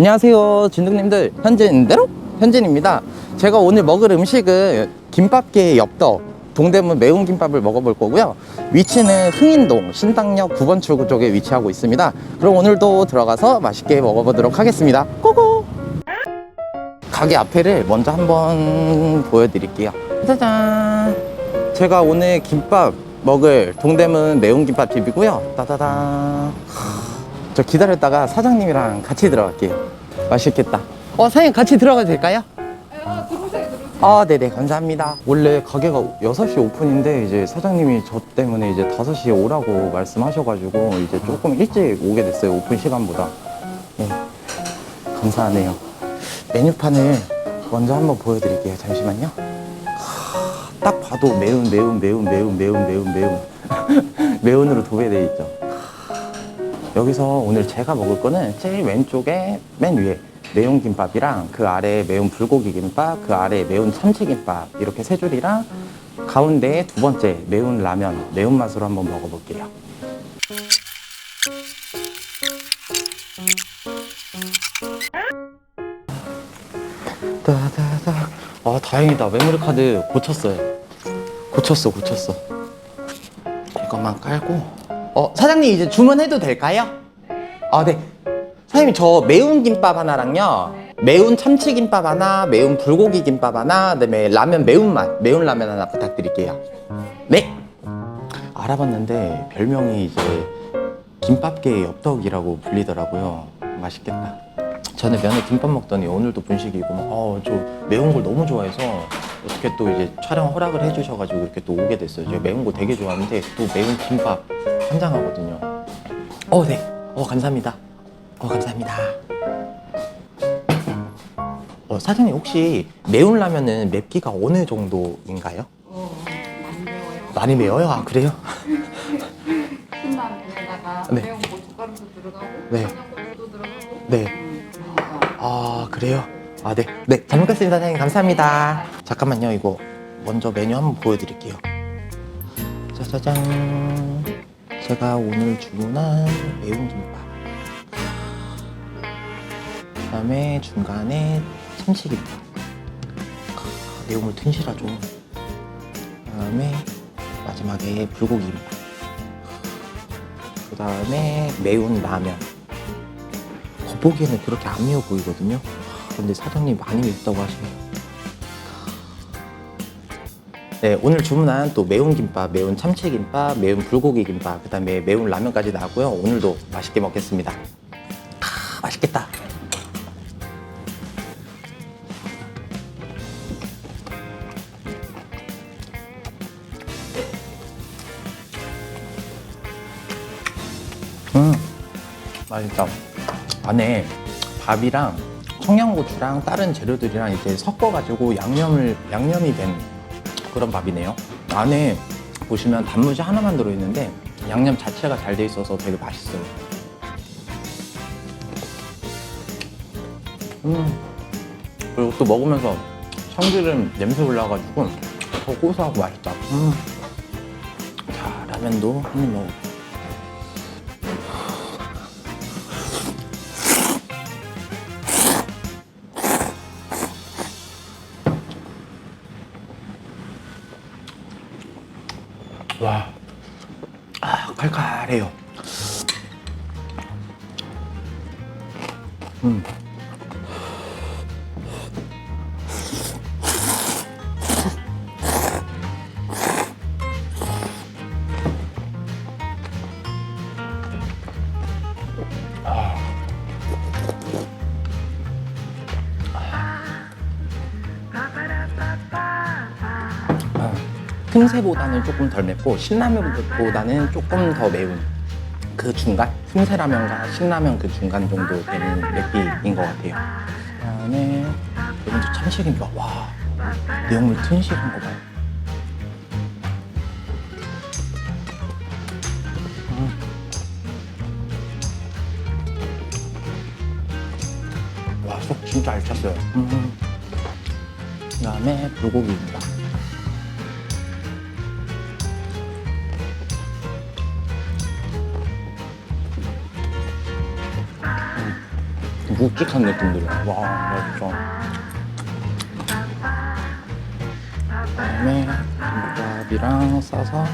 안녕하세요 진득님들. 현진대로? 현진입니다. 제가 오늘 먹을 음식은 김밥계의 엽떡 동대문 매운 김밥을 먹어볼 거고요. 위치는 흥인동 신당역 9번 출구 쪽에 위치하고 있습니다. 그럼 오늘도 들어가서 맛있게 먹어보도록 하겠습니다. 고고! 가게 앞에를 먼저 한번 보여드릴게요. 짜잔! 제가 오늘 김밥 먹을 동대문 매운 김밥집이고요. 따다단 저 기다렸다가 사장님이랑 같이 들어갈게요. 맛있겠다. 어, 사장님 같이 들어가도 될까요? 아, 들어오세요, 들어오세요. 아, 네네, 감사합니다. 원래 가게가 6시 오픈인데, 이제 사장님이 저 때문에 이제 5시에 오라고 말씀하셔가지고, 이제 조금 일찍 오게 됐어요. 오픈 시간보다. 네. 감사하네요. 메뉴판을 먼저 한번 보여드릴게요. 잠시만요. 하, 딱 봐도 매운, 매운, 매운, 매운, 매운, 매운, 매운. 매운으로 도배되어 있죠. 여기서 오늘 제가 먹을 거는 제일 왼쪽에 맨 위에 매운 김밥이랑 그 아래 매운 불고기 김밥, 그 아래 매운 참치 김밥 이렇게 세 줄이랑 가운데 두 번째 매운 라면 매운맛으로 한번 먹어볼게요. 따다다. 아 다행이다 메모리 카드 고쳤어요. 고쳤어 고쳤어. 이것만 깔고 어 사장님 이제 주문해도 될까요? 아 네. 사장님 저 매운 김밥 하나랑요. 매운 참치 김밥 하나 매운 불고기 김밥 하나 그다음에 라면 매운맛 매운 라면 하나 부탁드릴게요. 네. 알아봤는데 별명이 이제 김밥계의 엽떡이라고 불리더라고요. 맛있겠다. 저는 면에 김밥 먹더니 오늘도 분식이고 어저 매운 걸 너무 좋아해서 어떻게 또 이제 촬영 허락을 해주셔가지고 이렇게 또 오게 됐어요. 제가 매운 거 되게 좋아하는데 또 매운 김밥 환장하거든요. 어, 네. 어, 감사합니다. 어, 감사합니다. 어, 사장님 혹시 매운 라면은 맵기가 어느 정도인가요? 어, 많이 매워요. 많이 매워요? 아, 그래요? 신라면에다가 네. 매운 고춧가루도 들어가고, 네. 들어가고. 네. 음, 아, 그래요? 아, 네. 네, 잘 먹겠습니다, 사장님. 감사합니다. 잠깐만요, 이거 먼저 메뉴 한번 보여드릴게요. 짜자잔. 제가 오늘 주문한 매운 김밥. 그 다음에 중간에 참치김밥. 아, 매운물 튼실하죠. 그 다음에 마지막에 불고기 김밥. 그 다음에 매운 라면. 겉보기에는 그렇게 안 매워 보이거든요. 아, 근데 사장님 많이 맵다고 하시네요. 네, 오늘 주문한 또 매운 김밥, 매운 참치 김밥, 매운 불고기 김밥, 그다음에 매운 라면까지 나왔고요. 오늘도 맛있게 먹겠습니다. 아, 맛있겠다. 음, 맛있다. 안에 밥이랑 청양고추랑 다른 재료들이랑 이렇게 섞어가지고 양념을 양념이 된 그런 밥이네요. 안에 보시면 단무지 하나만 들어있는데 양념 자체가 잘 돼 있어서 되게 맛있어요. 음. 그리고 또 먹으면서 참기름 냄새 올라가지고 더 고소하고 맛있다. 음. 자, 라면도 한 입 먹어. 틈새보다는 조금 덜 맵고 신라면보다는 조금 더 매운 그 중간 틈새라면과 신라면 그 중간 정도 되는 맵기인 것 같아요. 그다음에 먼저 참치김밥 와 내용물 튼실한 거 봐요. 음. 와, 속 진짜 알찼어요. 음. 그 다음에 불고기입니다. 묵직한 느낌 들어요. 와, 맛있어. 그다음에 김밥이랑 싸서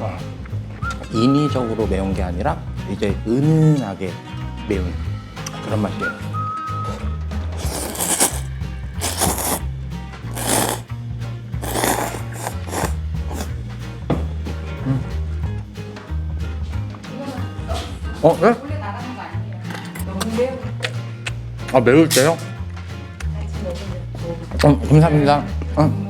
와, 인위적으로 매운 게 아니라 이제 은은하게 매운 그런 맛이에요. 어, 네? 나가는 거 아니에요. 너무 매운 아 매울 때요? 어, 감사합니다. 어.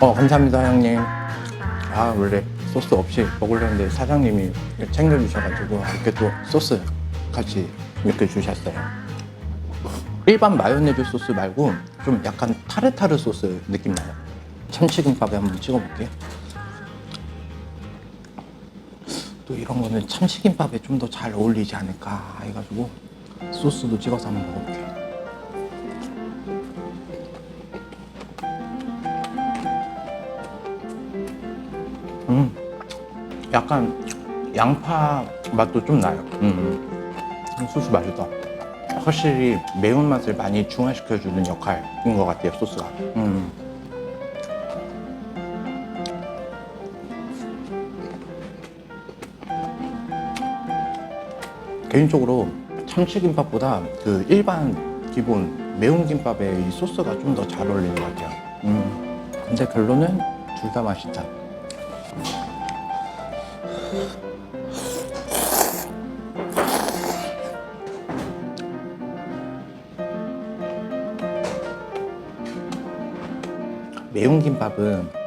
어, 감사합니다, 형님. 아, 원래 소스 없이 먹으려는데 사장님이 챙겨주셔가지고 이렇게 또 소스 같이 이렇게 주셨어요. 일반 마요네즈 소스 말고 좀 약간 타르타르 소스 느낌 나요. 참치김밥에 한번 찍어볼게요. 또 이런 거는 참치김밥에 좀 더 잘 어울리지 않을까 해가지고 소스도 찍어서 한번 먹어볼게요. 음, 약간 양파 맛도 좀 나요. 음, 음. 소스 맛있다. 확실히 매운맛을 많이 중화시켜주는 역할인 것 같아요, 소스가. 음. 개인적으로 참치김밥보다 그 일반 기본 매운 김밥에 이 소스가 좀 더 잘 어울리는 것 같아요. 음. 근데 결론은 둘 다 맛있다. 매운 김밥은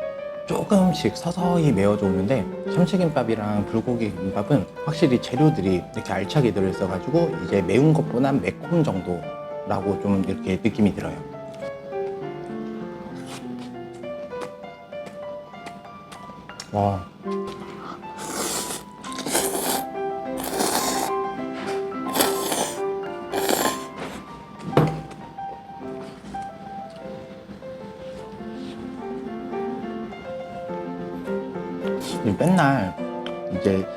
조금씩 서서히 매워져 오는데 참치김밥이랑 불고기 김밥은 확실히 재료들이 이렇게 알차게 들어있어가지고 이제 매운 것보다 매콤 정도라고 좀 이렇게 느낌이 들어요. 와.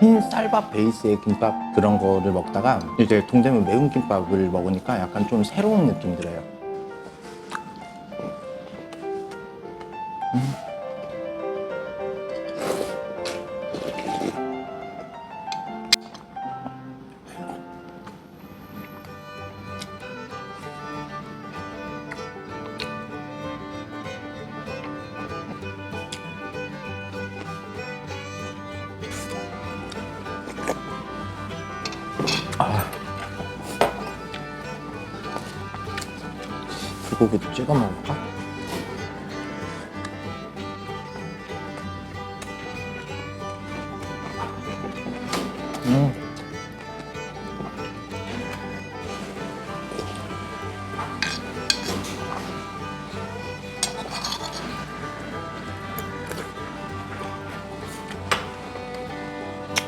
흰 쌀밥 베이스의 김밥 그런 거를 먹다가 이제 동대문 매운 김밥을 먹으니까 약간 좀 새로운 느낌 들어요. 불고기도 찍어 먹을까? 음.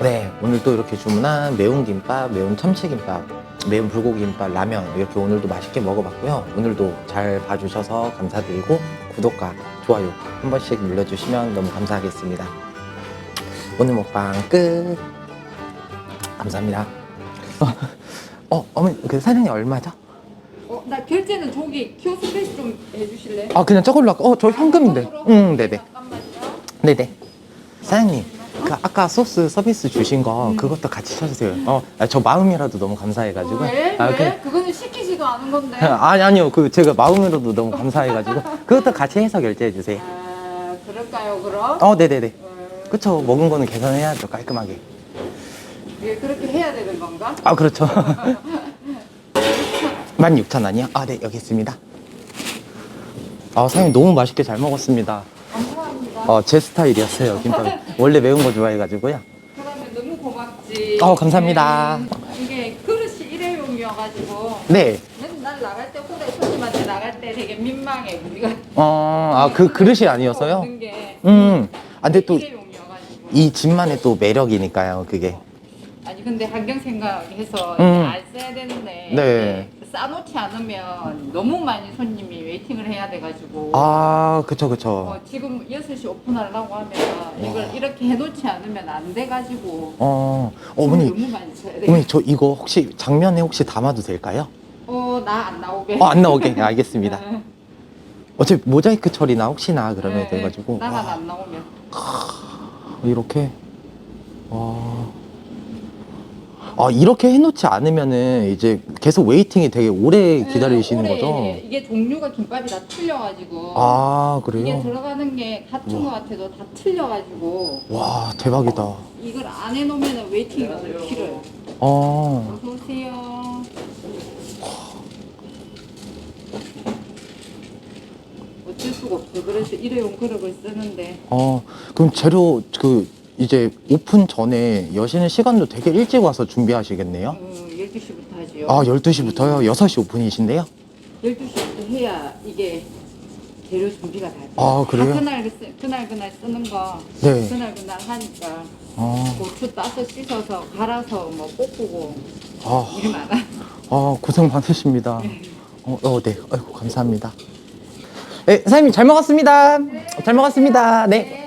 네, 오늘 또 이렇게 주문한 매운 김밥, 매운 참치김밥, 매운 불고기 김밥, 라면 이렇게 오늘도 맛있게 먹어봤고요. 오늘도 잘 봐주셔서 감사드리고 구독과 좋아요 한 번씩 눌러주시면 너무 감사하겠습니다. 오늘 먹방 끝. 감사합니다. 어, 어머니 그 사장님 얼마죠? 어, 나 결제는 저기 키오스크에서 좀 해주실래? 아 그냥 저걸로 할까? 어, 저 현금인데. 응, 네네. 잠깐만요. 네네. 사장님, 그 아까 소스 서비스 주신 거 그것도 같이 쳐주세요. 어, 아, 저 마음이라도 너무 감사해가지고. 왜? 아, 왜? 그거는 시키지도 않은 건데. 그, 아니 아니요, 그 제가 마음으로도 너무 감사해가지고 그것도 같이 해서 결제해 주세요. 아, 그럴까요, 그럼? 어, 네네네. 어, 그쵸, 먹은 거는 계산해야죠, 깔끔하게. 이게 그렇게 해야 되는 건가? 아, 그렇죠. 16,000원이요? 아, 네, 여기 있습니다. 아, 사장님 너무 맛있게 잘 먹었습니다. 어, 제 스타일이었어요, 김밥. 원래 매운 거 좋아해가지고요. 그러면 너무 고맙지. 어, 감사합니다. 음, 이게 그릇이 일회용이어가지고 네. 맨날 나갈 때 후대 손님한테 나갈 때 되게 민망해 우리가. 어, 아, 그 그릇이 아니어서요? 게 음. 아, 근데 또 일회용이어가지고. 이 집만의 또 매력이니까요, 그게. 아, 아니 근데 환경 생각해서 음. 안 써야 되는데 네. 싸놓지 않으면 너무 많이 손님이 웨이팅을 해야 돼가지고 아, 그쵸, 그쵸. 어, 지금 6시 오픈하려고 하면 이걸 이렇게 해놓지 않으면 안 돼가지고 어, 어머니, 너무 많이 쳐야 돼. 어머니, 저 이거 혹시 장면에 혹시 담아도 될까요? 어, 나 안 나오게. 어, 안 나오게. 네, 알겠습니다. 네. 어차피 모자이크 처리나 혹시나 그러면 네, 돼가지고. 나만 와, 안 나오면. 이렇게. 와. 아, 이렇게 해놓지 않으면은 이제 계속 웨이팅이 되게 오래 기다리시는 네, 거죠? 올해 이게 종류가 김밥이 다 틀려가지고 아, 이게 그래요? 들어가는 게 같은 것 같아도 다 틀려가지고 와, 대박이다. 이걸 안 해놓으면 웨이팅이 너무 길어요. 어. 어서 오세요. 어쩔 수가 없어. 그래서 일회용 그릇을 쓰는데 어, 그럼 재료 그 이제 오픈 전에 여시는 시간도 되게 일찍 와서 준비하시겠네요? 어, 12시부터 하지요. 아, 12시부터요? 6시 오픈이신데요? 12시부터 해야 이게 재료 준비가 다 돼. 아, 그래요? 다 그날 쓰- 그날 그날 쓰는 거 네. 그날 그날 하니까 아, 고추 따서 씻어서 갈아서 뭐 볶고 아, 일 많아. 아 고생 많으십니다. 어, 어, 네. 아이고, 감사합니다. 네, 사장님 잘 먹었습니다. 잘 먹었습니다. 네.